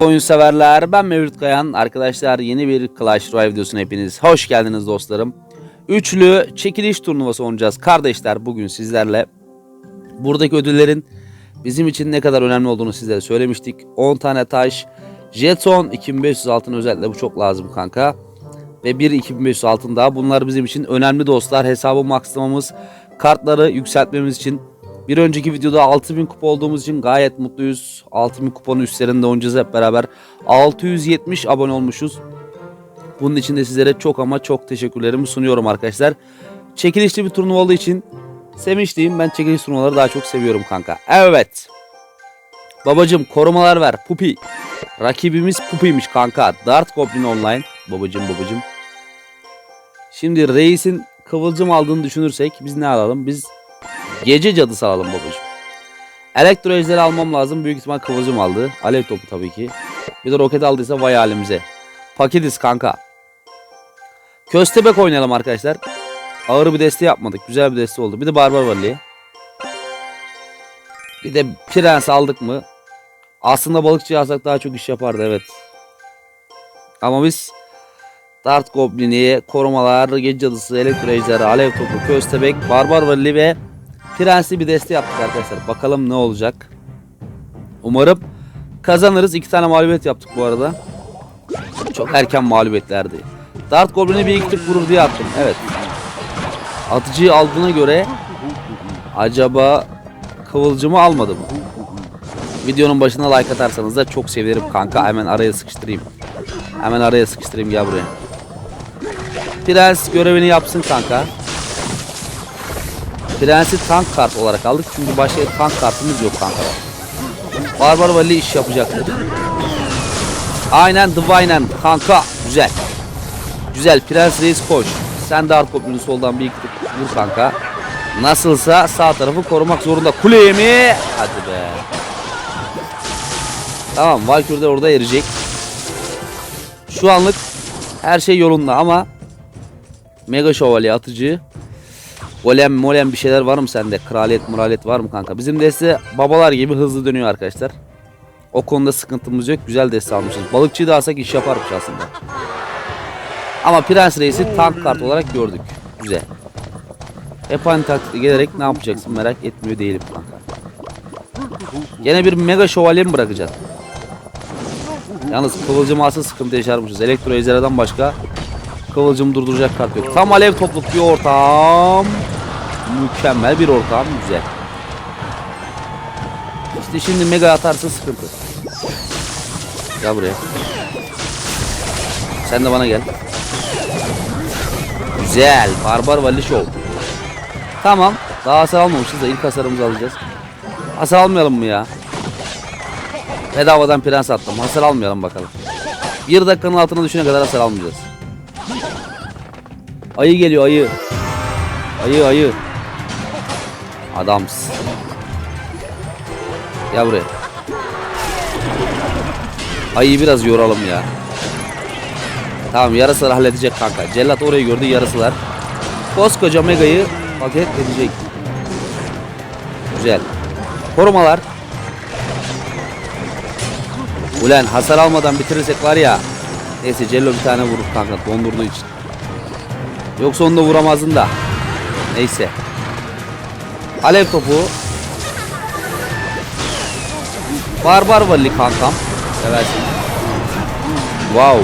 Oyun severler ben Mevlüt Kayan arkadaşlar yeni bir Clash Royale videosuna hepiniz hoş geldiniz dostlarım. Üçlü çekiliş turnuvası oynayacağız kardeşler bugün sizlerle. Buradaki ödüllerin bizim için ne kadar önemli olduğunu sizlere söylemiştik. 10 tane taş, jeton 2500 altın özellikle bu çok lazım kanka. Ve bir 2500 altın daha bunlar bizim için önemli dostlar. Hesabı maxlamamız kartları yükseltmemiz için bir önceki videoda 6000 kupa olduğumuz için gayet mutluyuz. 6000 kupanın üstlerinde oynayacağız hep beraber. 670 abone olmuşuz. Bunun için de sizlere çok ama çok teşekkürlerimi sunuyorum arkadaşlar. Çekilişli bir turnuva olduğu için sevinçliyim. Ben çekiliş turnuvaları daha çok seviyorum kanka. Evet. Babacım korumalar ver. Pupi. Rakibimiz Pupi'ymiş kanka. Dart Goblin Online. Babacım babacım. Şimdi reisin kıvılcım aldığını düşünürsek biz ne alalım? Biz Gece cadısı alalım babacığım. Elektro ejderi almam lazım. Büyük ihtimal kıvılcım aldı. Alev topu tabii ki. Bir de roket aldıysa vay halimize. Paketiz kanka. Köstebek oynayalım arkadaşlar. Ağır bir deste yapmadık. Güzel bir deste oldu. Bir de Barbar Valley. Bir de Prens aldık mı? Aslında balıkçı alsak daha çok iş yapardı evet. Ama biz Dart Goblin'i, korumalar, gece cadısı, elektro ejderi, alev topu, köstebek, barbar vali ve prensli bir deste yaptık arkadaşlar. Bakalım ne olacak. Umarım kazanırız. İki tane mağlubiyet yaptık bu arada. Çok erken mağlubiyetlerdi. Dart Goblin'i bir iki tık vurur diye attım. Evet. Atıcıyı aldığına göre acaba kıvılcımı almadı mı? Videonun başına like atarsanız da çok sevinirim kanka. Hemen araya sıkıştırayım. Hemen araya sıkıştırayım gel buraya. Prens görevini yapsın kanka. Prens'i tank kart olarak aldık çünkü başka tank kartımız yok kanka. Barbar Vali iş yapacaktır. Aynen Divinen kanka güzel. Güzel Prens Reis koş. Sen de Ark Goblin'i soldan bir iki vur kanka. Nasılsa sağ tarafı korumak zorunda. Kuleye mi? Hadi be. Tamam Valkyrie de orada erecek. Şu anlık her şey yolunda ama Mega Şövalye atıcı Golem molem bir şeyler var mı sende? Kraliyet muraliyet var mı kanka? Bizim deste babalar gibi hızlı dönüyor arkadaşlar. O konuda sıkıntımız yok. Güzel deste almışız. Balıkçıyı da alsak iş yaparmış aslında. Ama Prens Reis'i tank kart olarak gördük. Güzel. Hep aynı taktikle gelerek ne yapacaksın merak etmiyor değilim kanka. Yine bir mega şövalye mi bırakacaksın? Yalnız kıvılcım asıl sıkıntı yaşarmışız. Elektro ejderhadan başka kıvılcım durduracak kart yok. Tam alev topluk bir ortam. Mükemmel bir ortam. Güzel. İşte şimdi mega atarsın sıkıntı. Gel buraya. Sen de bana gel. Güzel. Barbar Valley Show. Tamam. Daha hasar almamışız da ilk hasarımızı alacağız. Hasar almayalım mı ya? Bedavadan prens attım. Hasar almayalım bakalım. Bir dakikanın altına düşene kadar hasar almayacağız. Ayı geliyor ayı. Ayı ayı. Adams. Gel buraya. Ayıyı biraz yoralım ya. Tamam yarısılar halledecek kanka. Cellat orayı gördü yarısılar. Koskoca Mega'yı paket edecek. Güzel. Korumalar. Ulan hasar almadan bitirirsek var ya. Neyse Cello bir tane vurur kanka dondurduğu için. Yoksa onu da vuramazdın da. Neyse. Alev topu. Barbar Vali kankam. Seversin. Wow.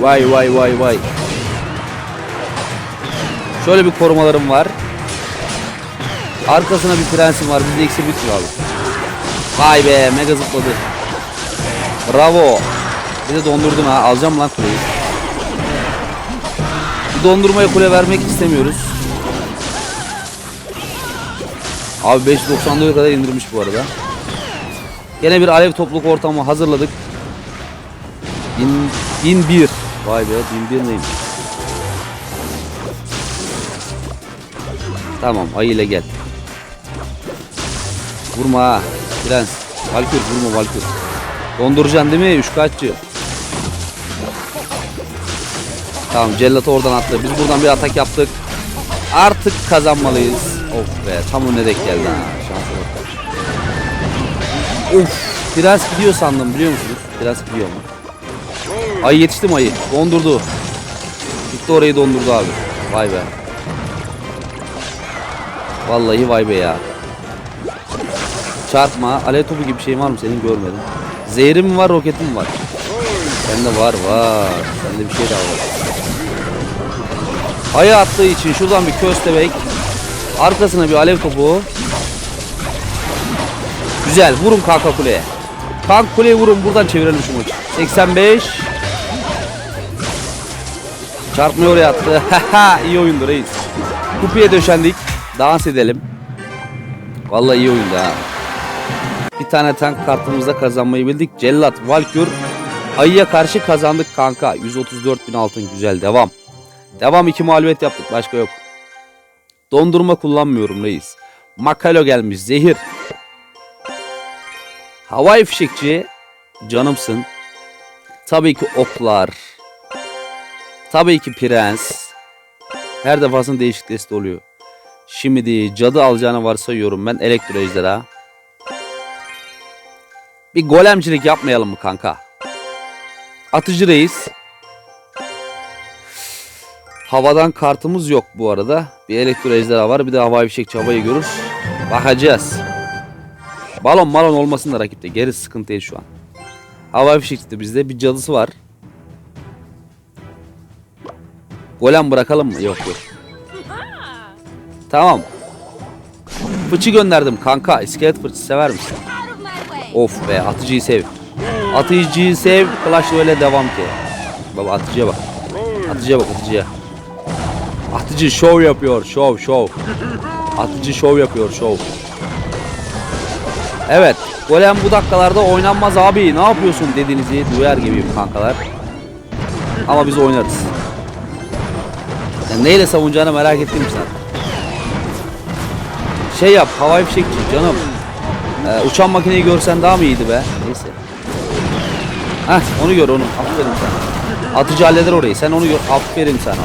Vay vay vay vay. Şöyle bir korumalarım var. Arkasına bir prensim var. Bizde eksi bitmiyor abi. Vay be mega zıpladı. Bravo. Bir de dondurdun ha. Alacağım lan kuleyi. Bir dondurmaya kule vermek istemiyoruz. Abi 5.94'e kadar indirmiş bu arada. Yine bir alev topluluk ortamı hazırladık. 1000 1001. Vay be 1001 neymiş? Tamam ayı ile gel. Vurma ha. Prens. Valkür vurma Valkür. Donduracaksın değil mi? Üç kaççı. Tamam cellatı oradan attı. Biz buradan bir atak yaptık. Artık kazanmalıyız. Of be tam önüne denk geldi ha. Şansa bak. Of Prens gidiyor sandım biliyor musunuz? Prens gidiyor mu? Ayı yetiştim ayı. Dondurdu. Gitti orayı dondurdu abi. Vay be. Vallahi vay be ya. Çarpma. Alev topu gibi şey var mı senin görmedim. Zehrin mi var roketin mi var? Sende var var. Sende bir şey daha var. Ayı attığı için şuradan bir köstebek. Arkasına bir alev topu. Güzel. Vurun kanka kuleye. Kanka kuleye vurun. Buradan çevirelim şu maçı. 85. Çarpmayı oraya attı. İyi oyundu reis. Kupiye döşendik. Dans edelim. Vallahi iyi oyundu ha. Bir tane tank kartımızda kazanmayı bildik. Cellat, Valkür. Ayıya karşı kazandık kanka. 134 bin altın güzel devam. Devam iki mağlubiyet yaptık başka yok. Dondurma kullanmıyorum reis. Makalo gelmiş zehir. Havai fişekçi canımsın. Tabii ki oklar. Tabii ki prens. Her defasında değişik deste oluyor. Şimdi cadı alacağını varsayıyorum ben elektro ejderha. Bir golemcilik yapmayalım mı kanka? Atıcı reis. Havadan kartımız yok bu arada. Bir elektro ejderha var. Bir de havai fişek çabayı görür. Bakacağız. Balon malon olmasın da rakipte. Geri sıkıntı değil şu an. Havai fişek çıktı bizde. Bir cadısı var. Golem bırakalım mı? Yok yok. Tamam. Fıçı gönderdim kanka. İskelet fıçı sever misin? Of be atıcıyı sev. Atıcıyı sev. Clash öyle devam ki. Baba atıcıya bak. Atıcıya bak atıcıya. Atıcı şov yapıyor. Şov şov. Atıcı şov yapıyor şov. Evet. Golem bu dakikalarda oynanmaz abi. Ne yapıyorsun dediğinizi duyar gibiyim kankalar. Ama biz oynarız. Ya neyle savunacağını merak ettim sen. Şey yap havai fişekçi canım. Ee, uçan makineyi görsen daha mı iyiydi be? Neyse. Heh onu gör onu. Aferin sana. Atıcı halleder orayı. Sen onu gör. Aferin sana.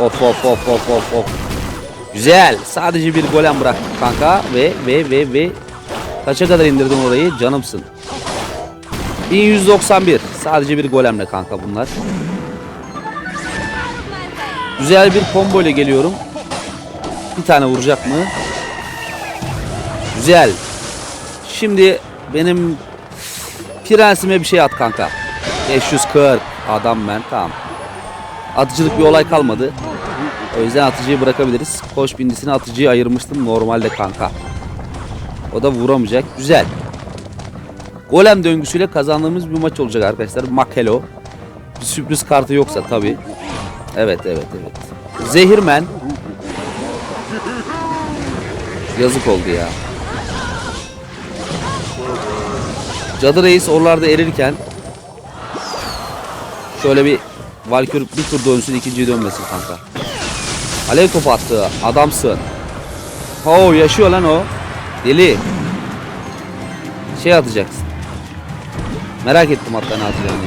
Of of of of of of. Güzel. Sadece bir golem bıraktık kanka. Ve ve ve ve. Kaça kadar indirdin orayı? Canımsın. 1191. Sadece bir golemle kanka bunlar. Güzel bir combo ile geliyorum. Bir tane vuracak mı? Güzel. Şimdi benim prensime bir şey at kanka. 540 adam ben tamam. Atıcılık bir olay kalmadı. O yüzden atıcıyı bırakabiliriz. Koş bindisini atıcıyı ayırmıştım normalde kanka. O da vuramayacak. Güzel. Golem döngüsüyle kazandığımız bir maç olacak arkadaşlar. Makelo. Bir sürpriz kartı yoksa tabi. Evet evet evet. Zehirmen. Yazık oldu ya. Cadı Reis oralarda erirken şöyle bir Valkür bir tur dönsün ikinciyi dönmesin kanka. Alev topu attı. Adamsın. Oo yaşıyor lan o. Deli. Şey atacaksın. Merak ettim hatta ne atacağını.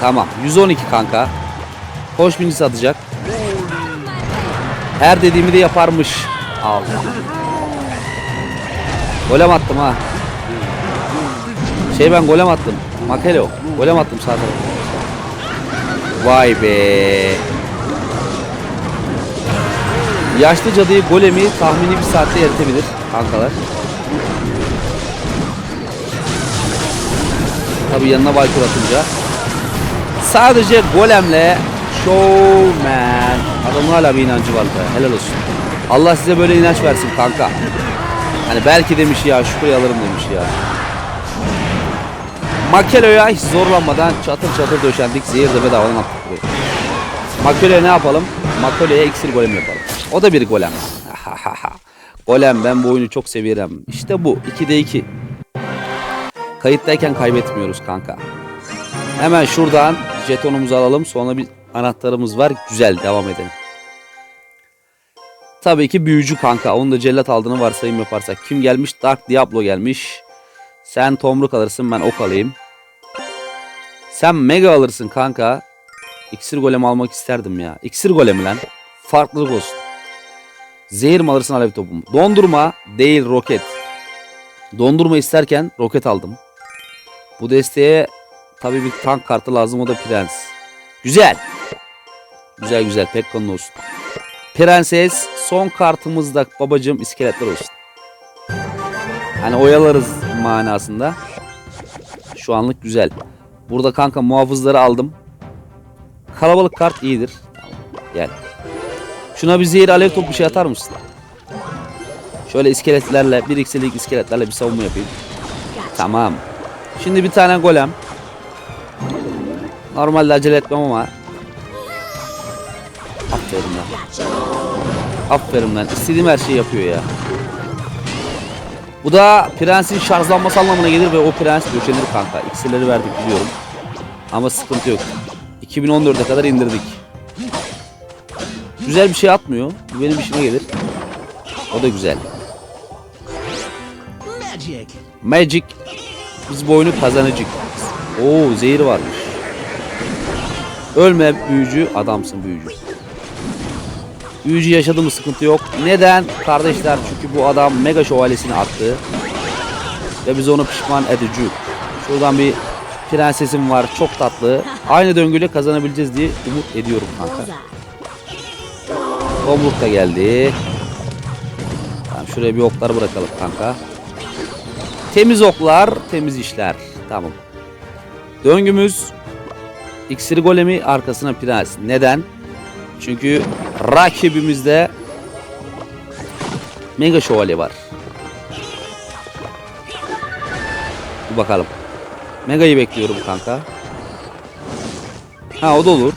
Tamam. 112 kanka. Koş binicisi atacak. Her dediğimi de yaparmış. Al. Golem attım ha. Şey ben golem attım. Makelo. Golem attım sağ tarafa. Vay be. Yaşlı cadıyı golemi tahmini bir saatte eritebilir kankalar. Tabi yanına Valkür atınca. Sadece golemle showman. Adamın hala bir inancı var be. Helal olsun. Allah size böyle inanç versin kanka. Hani belki demiş ya şu kuleyi alırım demiş ya. Makelo'ya hiç zorlanmadan çatır çatır döşendik. Zehir de bedavadan attık. Makelo'ya ne yapalım? Makelo'ya iksir golem yapalım. O da bir golem. golem ben bu oyunu çok seviyorum. İşte bu. 2'de 2. Kayıttayken kaybetmiyoruz kanka. Hemen şuradan jetonumuzu alalım. Sonra bir anahtarımız var. Güzel devam edelim. Tabii ki büyücü kanka. Onu da cellat aldığını varsayım yaparsak. Kim gelmiş? Dark Diablo gelmiş. Sen tomruk alırsın ben ok alayım. Sen mega alırsın kanka. İksir golem almak isterdim ya. İksir golemi lan. Farklılık olsun. Zehir mi alırsın alev topu mu? Dondurma değil roket. Dondurma isterken roket aldım. Bu desteğe tabii bir tank kartı lazım o da prens. Güzel. Güzel güzel Pekka'nın olsun. Prenses son kartımızda babacığım iskeletler olsun. Hani oyalarız manasında. Şu anlık güzel. Burada kanka muhafızları aldım. Kalabalık kart iyidir. Gel. Şuna bir zehir alev topu bir şey atar mısın? Şöyle iskeletlerle, bir x'lik iskeletlerle bir savunma yapayım. Tamam. Şimdi bir tane golem. Normalde acele etmem ama. Aferin lan. Aferin lan. İstediğim her şeyi yapıyor ya. Bu da prensin şarjlanması anlamına gelir ve o prens döşenir kanka. İksirleri verdik biliyorum. Ama sıkıntı yok. 2014'e kadar indirdik. Güzel bir şey atmıyor. Bu benim işime gelir. O da güzel. Magic. Magic. Biz bu oyunu kazanacak. Oo zehir varmış. Ölme büyücü adamsın büyücü. Büyücü yaşadı mı sıkıntı yok. Neden? Kardeşler çünkü bu adam mega şövalyesini attı. Ve biz onu pişman edici. Şuradan bir prensesim var çok tatlı. Aynı döngüyle kazanabileceğiz diye umut ediyorum kanka. Tomruk da geldi. Tamam şuraya bir oklar bırakalım kanka. Temiz oklar, temiz işler. Tamam. Döngümüz iksiri golemi arkasına prens. Neden? Çünkü rakibimizde mega şövalye var. Bir bakalım. Mega'yı bekliyorum kanka. Ha o da olur.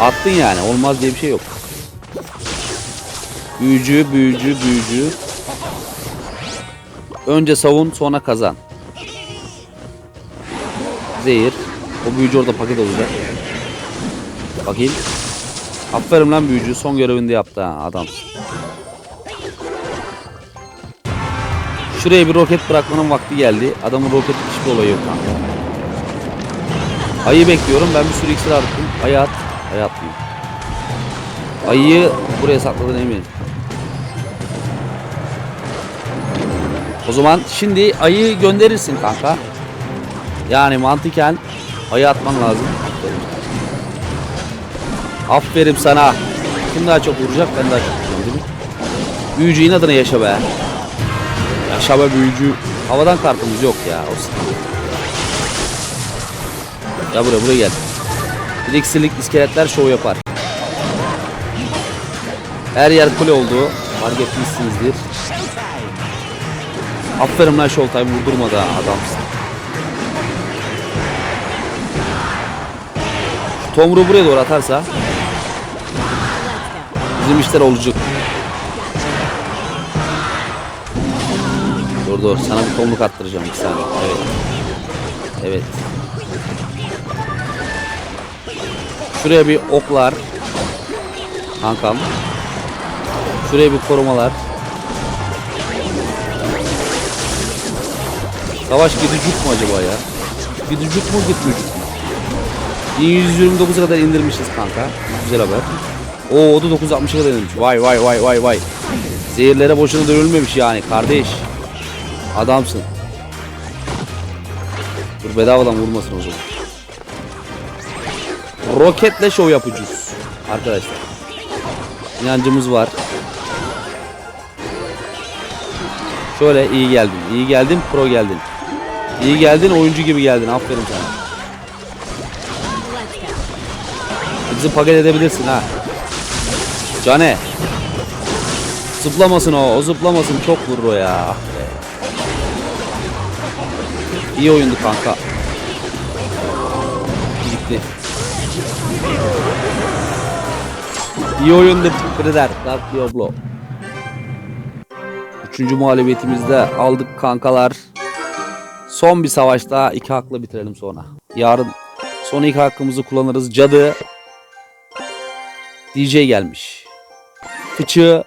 Attın yani. Olmaz diye bir şey yok. Büyücü, büyücü, büyücü. Önce savun, sonra kazan. Zehir. O büyücü orada paket olacak. Bakayım. Aferin lan büyücü. Son görevinde yaptı ha adam. Şuraya bir roket bırakmanın vakti geldi. Adamın roket hiçbir olayı yok. Ayı bekliyorum. Ben bir sürü iksir attım. Ayı at. Ayı atmayayım. Ayıyı buraya sakladın eminim. O zaman şimdi ayı gönderirsin kanka. Yani mantıken ayı atman lazım. Aferin sana. Kim daha çok vuracak? Ben daha çok vuracağım değil mi? Büyücü inadına yaşa be. Yaşa be büyücü. Havadan kartımız yok ya. O sıkıntı. Ya buraya buraya gel. Bir iksirlik iskeletler şov yapar. Her yer kule oldu. Fark etmişsinizdir. Aferin lan Showtime vurdurmadı adamsın. Tomru buraya doğru atarsa bizim işler olacak. Dur sana bir tomruk attıracağım bir saniye. Evet. Evet. Şuraya bir oklar. Kankam. Şuraya bir korumalar. Savaş gidicik mu acaba ya? Gidicik mu gitmeyecek mi? 1129'a kadar indirmişiz kanka. Güzel haber. Oo o da 960'a kadar indirmiş. Vay vay vay vay vay. Zehirlere boşuna dönülmemiş yani kardeş. Adamsın. Dur bedavadan vurmasın o zaman. Roketle şov yapacağız. Arkadaşlar. İnancımız var. Şöyle iyi geldin. iyi geldin. Pro geldin. İyi geldin. Oyuncu gibi geldin. Aferin sana. Bizi paket edebilirsin ha. Cane. Zıplamasın o. O zıplamasın. Çok vurur o ya. İyi oyundu kanka. Gitti. İyi oyundu Brider. Dark Diablo. Üçüncü muhalebetimizde aldık kankalar. Son bir savaş daha iki hakla bitirelim sonra. Yarın son iki hakkımızı kullanırız. Cadı DJ gelmiş. Fıçı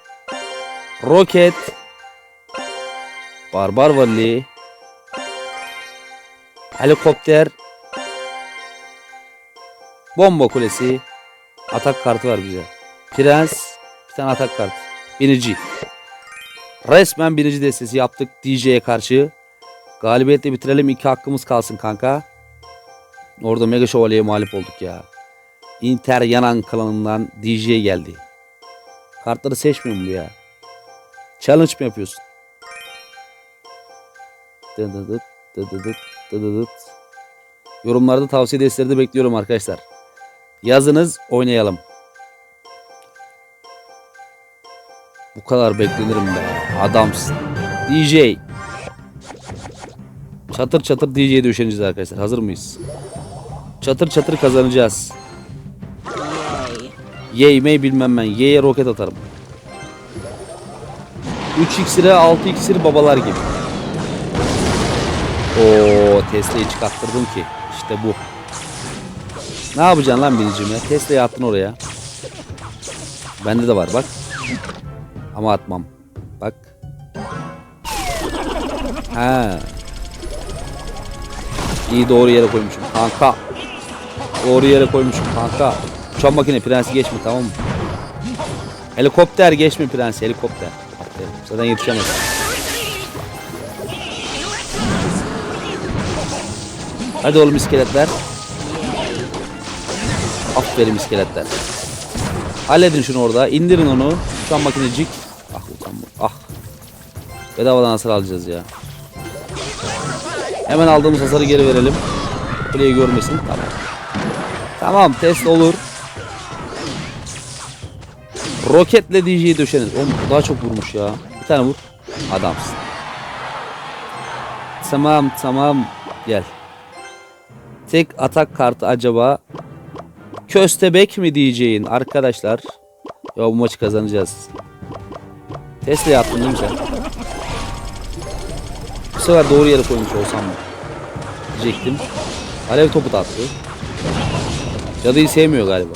Roket Barbar Vali Helikopter Bomba kulesi Atak kartı var bize. Prens Bir tane atak kartı. Binici Resmen birinci destesi yaptık DJ'ye karşı. Galibiyetle bitirelim. iki hakkımız kalsın kanka. Orada Mega Şövalye'ye mağlup olduk ya. Inter Yanan klanından DJ geldi. Kartları seçmiyor mu ya? Challenge mi yapıyorsun? Dıdıdıt, dıdıdıt, dıdıdıt. Yorumlarda tavsiye desteleri de bekliyorum arkadaşlar. Yazınız oynayalım. Bu kadar beklenirim be. Adamsın. DJ. Çatır çatır DJ'ye döşeneceğiz arkadaşlar. Hazır mıyız? Çatır çatır kazanacağız. Yay mey bilmem ben. Y'ye roket atarım. 3 iksire 6 iksir babalar gibi. Oo Tesla'yı çıkarttırdım ki. İşte bu. Ne yapacaksın lan binicim ya? Tesla'yı attın oraya. Bende de var bak. Ama atmam. Bak. Ha. İyi doğru yere koymuşum kanka. Doğru yere koymuşum kanka. Uçan makine prensi geçme tamam mı? Helikopter geçme prensi helikopter. Zaten yetişemez. Hadi oğlum iskeletler. Aferin iskeletler. Halledin şunu orada. indirin onu. Uçan makinecik. Ah uçan Ah. Bedavadan hasar alacağız ya. Hemen aldığımız hasarı geri verelim. Kuleyi görmesin. Tamam. Tamam test olur. Roketle DJ'yi döşenir. Oğlum bu daha çok vurmuş ya. Bir tane vur. Adamsın. Tamam tamam. Gel. Tek atak kartı acaba Köstebek mi diyeceğin arkadaşlar? Ya bu maçı kazanacağız. Tesla yaptın değil mi sen? Bu sefer doğru yere koymuş olsam mı? Diyecektim. Alev topu da attı. Cadıyı sevmiyor galiba.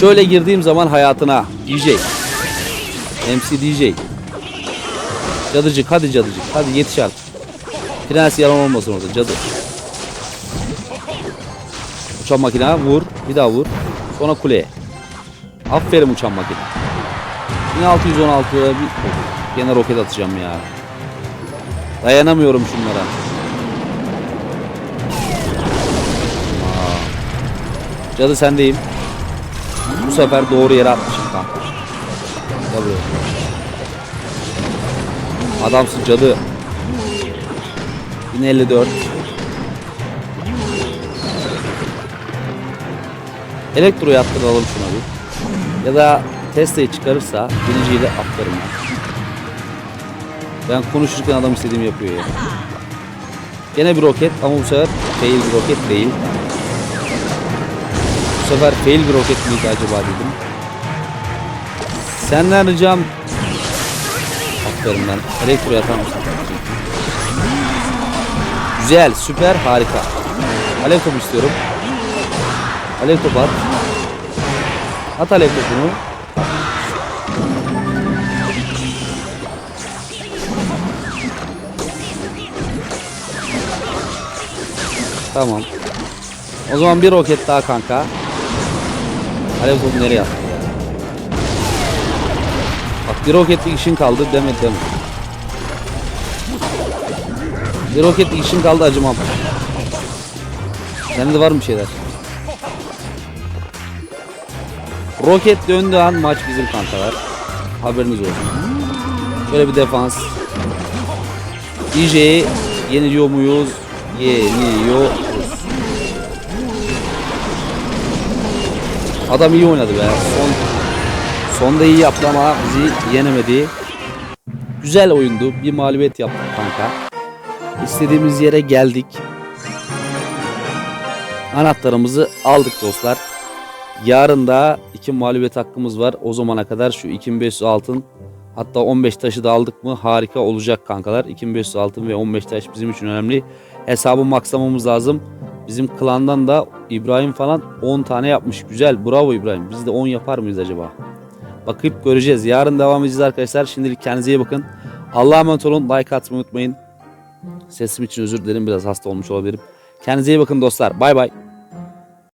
Şöyle girdiğim zaman hayatına DJ. MC DJ. Cadıcık hadi cadıcık. Hadi yetiş artık. Prens yalan olmasın orada cadı. Uçan makine vur. Bir daha vur. Sonra kuleye. Aferin uçan makine. 1616'ya bir gene roket atacağım ya. Dayanamıyorum şunlara. Aa. Cadı sendeyim. Bu sefer doğru yere atmışım kanka. Buraya. Adamsın cadı. 1054. Elektroyu attıralım şuna bir. Ya da Tesla'yı çıkarırsa birinciyi de atlarım ben. Ben konuşurken adam istediğimi yapıyor ya. Gene bir roket ama bu sefer fail bir roket değil. Bu sefer fail bir roket miydi acaba dedim. Senden ricam Aferin ben. Elektroyu atar mısın? Güzel, süper, harika. Alev topu istiyorum. Alev topu at. At alev topunu. Tamam. O zaman bir roket daha kanka. Alev topu nereye attı ya? Bak bir roketlik işin kaldı demedim. Deme. Bir roketlik işin kaldı acımam. Sende var mı şeyler? Roket döndüğü an maç bizim kankalar. Haberiniz olsun. Şöyle bir defans. DJ'yi yeniliyor muyuz? Yeniyoruz. Adam iyi oynadı be. Son sonda iyi yaptı ama bizi yenemedi. Güzel oyundu. Bir mağlubiyet yaptık kanka. İstediğimiz yere geldik. Anahtarımızı aldık dostlar. Yarın da iki mağlubiyet hakkımız var. O zamana kadar şu 2500 altın hatta 15 taşı da aldık mı harika olacak kankalar. 2500 altın ve 15 taş bizim için önemli. Hesabı makslamamız lazım. Bizim klandan da İbrahim falan 10 tane yapmış. Güzel bravo İbrahim. Biz de 10 yapar mıyız acaba? Bakıp göreceğiz. Yarın devam edeceğiz arkadaşlar. Şimdilik kendinize iyi bakın. Allah'a emanet olun. Like atmayı unutmayın. Sesim için özür dilerim. Biraz hasta olmuş olabilirim. Kendinize iyi bakın dostlar. Bay bay.